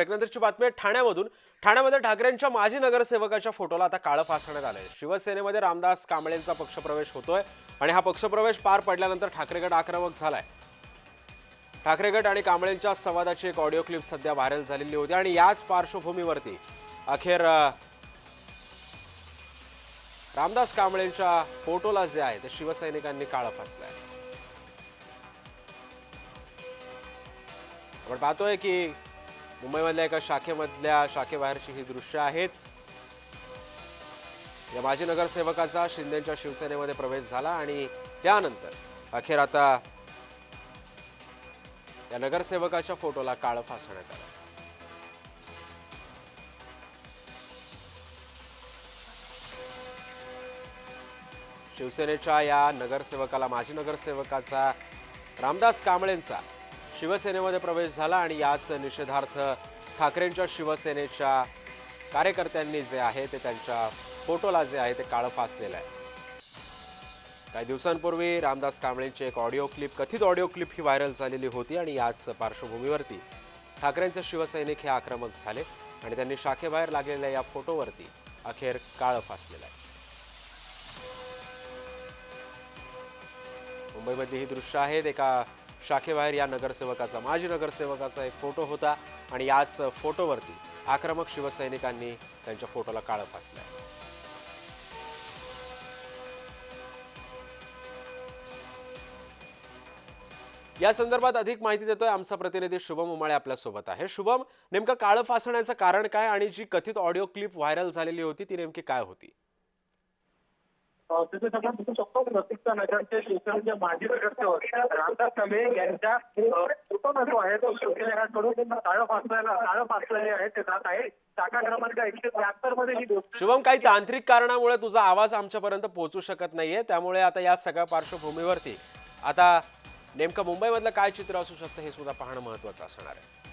ब्रेकनंतरची बातमी आहे ठाण्यामधून. ठाण्यामध्ये ठाकरेंच्या माजी नगरसेवकाच्या फोटोला आता काळं फासण्यात आलंय. शिवसेनेमध्ये रामदास कांबळेंचा पक्षप्रवेश होतोय आणि हा पक्षप्रवेश पार पडल्यानंतर ठाकरे गट आक्रमक झालाय. ठाकरे गट आणि कांबळेंच्या संवादाची एक ऑडिओ क्लिप सध्या व्हायरल झालेली होती आणि याच पार्श्वभूमीवरती अखेर रामदास कांबळेंच्या फोटोला जे आहे ते शिवसैनिकांनी काळं फासलंय. आपण पाहतोय की मुंबईमधल्या एका शाखेमधल्या शाखेबाहेरची ही दृश्य आहेत. या माजी नगरसेवकाचा शिंदेच्या शिवसेनेमध्ये प्रवेश झाला आणि त्यानंतर अखेर आता या नगरसेवकाच्या फोटोला काळं फासण्यात आलं. शिवसेनेच्या या नगरसेवकाला माजी नगरसेवकाचा रामदास कांबळेंचा शिवसेनेमध्ये प्रवेश झाला आणि याच निषेधार्थ ठाकरेंच्या शिवसेनेच्या कार्यकर्त्यांनी जे आहे ते त्यांच्या फोटोला जे आहे ते काळं फासलेलं आहे. काही दिवसांपूर्वी रामदास कांबळेंची एक ऑडिओ क्लिप कथित ऑडिओ क्लिप ही व्हायरल झालेली होती आणि याच पार्श्वभूमीवरती ठाकरेंचे शिवसैनिक हे आक्रमक झाले आणि त्यांनी शाखेबाहेर लागलेल्या या फोटोवरती अखेर काळं फासलेलं आहे. मुंबईमधली ही दृश्य आहेत एका शाखेबाहेर या नगरसेवकाचा माजी नगरसेवकाचा एक फोटो होता आणि याच फोटोवरती आक्रमक शिवसैनिकांनी त्यांच्या फोटोला काळं फासलंय या संदर्भात अधिक माहिती देतोय आमचा प्रतिनिधी शुभम उमाळे आपल्यासोबत आहे. शुभम नेमकं काळं फासण्याचं कारण काय आणि जी कथित ऑडिओ क्लिप व्हायरल झालेली होती ती नेमकी काय होती? तिथे आपण बघू शकतो. की रसिकता नगरचे शिवसेनेचे माजी नगरसेवक रामदास कमे यांच्या अ, जो आहे तो शिवसेनेकडून काळं फासलेला काळं फासलेले आहे ते जात आहे शाखा क्रमांक एकशे त्र्याहत्तरमध्ये ही गोष्ट शुभम काही तांत्रिक कारणामुळे तुझा आवाज आमच्यापर्यंत पोहोचू शकत नाहीये. त्यामुळे आता या सगळ्या पार्श्वभूमीवरती आता नेमकं मुंबईमधलं काय चित्र असू शकतं हे सुद्धा पाहणं महत्वाचं असणार आहे.